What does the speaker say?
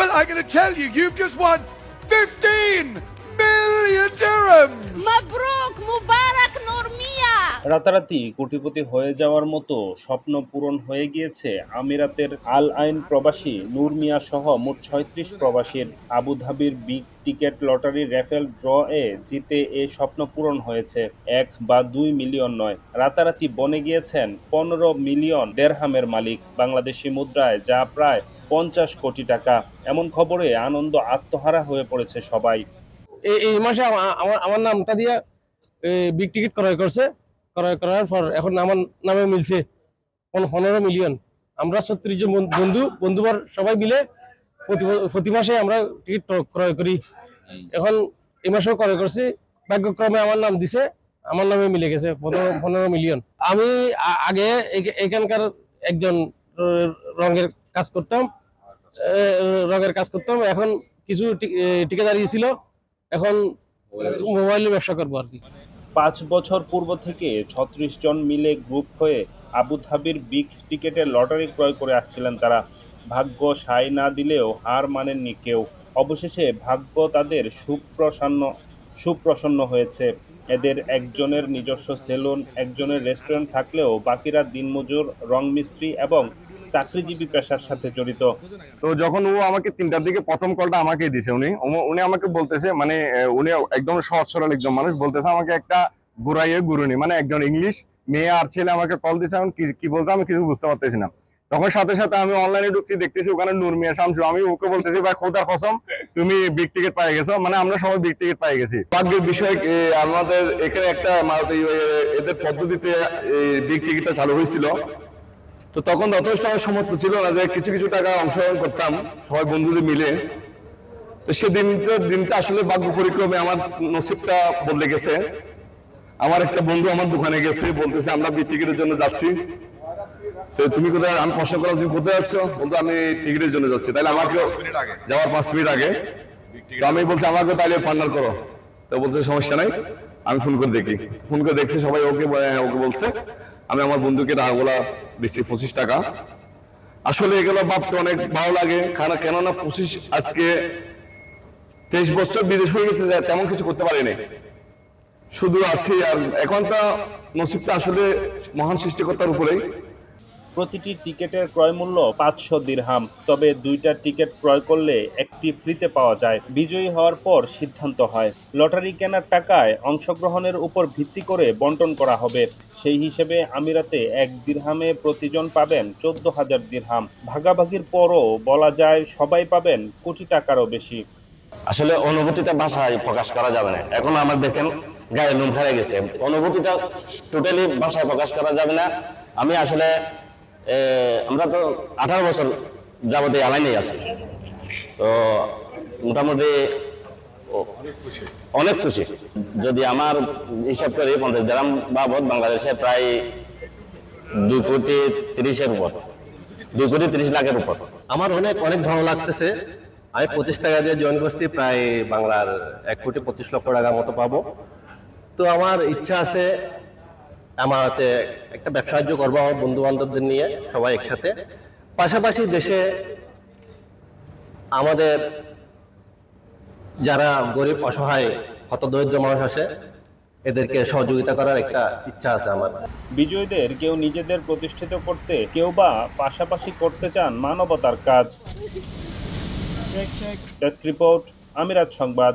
Well, I'm going to tell you, you've just won 15 million dirhams! Mabruk মুবারক নূর মিয়া রাতারাতি কোটিপতি হয়ে যাওয়ার মতো স্বপ্ন পূরণ হয়ে গিয়েছে আমিরাতের আল আইন প্রবাসী নূর মিয়া সহ মোট ছয়ত্রিশ প্রবাসীর আবুধাবির big ticket lottery raffle draw এ জিতে এ স্বপ্ন পূরণ হয়েছে। এক বা দুই মিলিয়ন নয়। রাতারাতি বনে গিয়েছেন পনেরো মিলিয়ন দেড়হামের মালিক। বাংলাদেশি মুদ্রায় যা প্রায় পঞ্চাশ কোটি টাকা। এমন খবরে আনন্দ আত্মহারা হয়ে পড়েছে সবাই। এই মাসে আমার আমার নামটা দিয়ে বিগ টিকিট ক্রয় করছে। ক্রয় করার পর এখন আমার নামে মিলছে পন- পনেরো মিলিয়ন আমরা ছত্রিশ জন বন- বন্ধু, বন্ধুবার সবাই মিলে প্রতি মাসে আমরা টিকিট ক্রয় করি। এখন এই মাসেও ক্রয় করছি। ভাগ্যক্রমে আমার নাম দিছে, আমার নামে মিলে গেছে পনেরো পনেরো মিলিয়ন আমি আগে এখ- এখানকার একজন রঙের কাজ করতাম। রঙের কাজ করতাম এখন কিছু টি- এ, ঠিকাদারি ছিল এখন মোবাইলের ব্যবসা করব আর কি। পাঁচ বছর পূর্ব থেকে ছত্রিশ জন মিলে গ্রুপ হয়ে আবুধাবির বিগ টিকেটের লটারি ক্রয় করে আসছিলেন তারা। ভাগ্য সায় না দিলেও হার মানেননি কেউ। অবশেষে ভাগ্য তাদের সুপ্রসন্ন সুপ্রসন্ন হয়েছে। এদের একজনের নিজস্ব সেলুন একজনের রেস্টুরেন্ট থাকলেও বাকিরা দিনমজুর রং মিস্ত্রি এবং চাকরিজীবী পেশার সাথে জড়িত। তো যখন ও আমাকে তিনটার দিকে প্রথম কলটা আমাকে দিছে উনি। উনি আমাকে বলতেছে মানে উনি একদম সহজ সরল একজন মানুষ বলতেছে আমাকে একটা গুড়াইয়ে গুরুনি মানে একজন ইংলিশ মেয়ে আর ছেলে আমাকে কল দিছে এখন কি- বলছে আমি কিছু বুঝতে পারতেছি না। তখন সাথে সাথে আমি অনলাইনে ঢুকছি দেখতেছি ওখানে নূর মিয়া শামসু। আমি ওকে বলতেছি ভাই খোদার কসম তুমি বিগ টিকিট পাই গেছো। মানে আমরা সবাই বিগ টিকিট পাই গেছি। ভাগ্যের বিষয় আমাদের এখানে একটা মারুতি, এদের পদ্ধতিতে বিগ টিকিটটা চালু হয়েছিল। তো তখন যথেষ্ট আমার সমর্থ ছিল না যে কিছু কিছু টাকা অংশগ্রহণ করতাম সবাই বন্ধুদের মিলে। তো সে দিনটা আসলে ভাগ্য পরিক্রমে আমার নসিবটা বদলে গেছে। আমার একটা বন্ধু আমার দোকানে গেছে বলতেছে আমরা টিকিটের জন্য যাচ্ছি। তো তুমি কোথায়? আমি প্রশ্ন করলাম তুমি কোথায় যাচ্ছ? বলতো আমি টিকিটের জন্য যাচ্ছি। তাহলে আমাকে যাওয়ার পাঁচ মিনিট আগে। তো আমি বলছি আমাকে তাহলে পার্টনার করো। তো বলছে সমস্যা নাই আমি ফোন করে দেখি। ফোন করে দেখছি সবাই ওকে ওকে বলছে আমি আমার বন্ধুকে টাকাগুলা দিচ্ছি পঁচিশ টাকা। আসলে এগুলো ভাবতে অনেক ভালো লাগে কারণ কেননা পঁচিশ আজকে তেইশ বছর বিদেশ হয়ে গেছে তেমন কিছু করতে পারিনি। শুধু আছি আর এখনটা নসিবটা আসলে মহান সৃষ্টিকর্তার উপরেই। প্রতিটি টিকেটের ক্রয় মূল্য পাঁচশো দিরহাম। তবে দুইটা টিকিট ক্রয় করলে একটি ফ্রিতে পাওয়া যায়। বিজয়ী হওয়ার পর সিদ্ধান্ত হয়। লটারি কেনার টাকায় অংশগ্রহণের উপর ভিত্তি করে বন্টন করা হবে। সেই হিসেবে আমিরাতে এক দিরহামে প্রতিজন পাবেন চোদ্দ হাজার দিরহাম। ভাগাভাগির পরও বলা যায় সবাই পাবেন কোটি টাকারও বেশি। আসলে অনুভূতিটা ভাষায় প্রকাশ করা যাবে না। এখন আমার দেখেন গায়ে নুম খেয়ে গেছে। অনুভূতিটা টোটালি ভাষায় প্রকাশ করা যাবে না। আমি আসলে আমরা তো আঠারো বছর যাবতীয় আলাইনেই আছি। তো মোটামুটি অনেক খুশি। যদি আমার হিসাব করি, পঞ্চাশ গ্রাম বাবদ বাংলাদেশে প্রায় দুই কোটি তিরিশের উপর। দুই কোটি তিরিশ লাখের উপর। আমার অনেক অনেক ভালো লাগতেছে। আমি পঁচিশ টাকা দিয়ে জয়েন করছি, প্রায় বাংলার এক কোটি পঁচিশ লক্ষ টাকার মতো পাবো। তো আমার ইচ্ছা আছে আমার হাতে একটা ব্যবসা সাহায্য করব আমার বন্ধু বান্ধবদের নিয়ে সবাই একসাথে। পাশাপাশি দেশে আমাদের যারা গরিব অসহায় হতদরিদ্র মানুষ আছে এদেরকে সহযোগিতা করার একটা ইচ্ছা আছে আমার। বিজয়ীদের কেউ নিজেদের প্রতিষ্ঠিত করতে কেউ বা পাশাপাশি করতে চান মানবতার কাজ। ডেস্ক রিপোর্ট আমিরাত সংবাদ।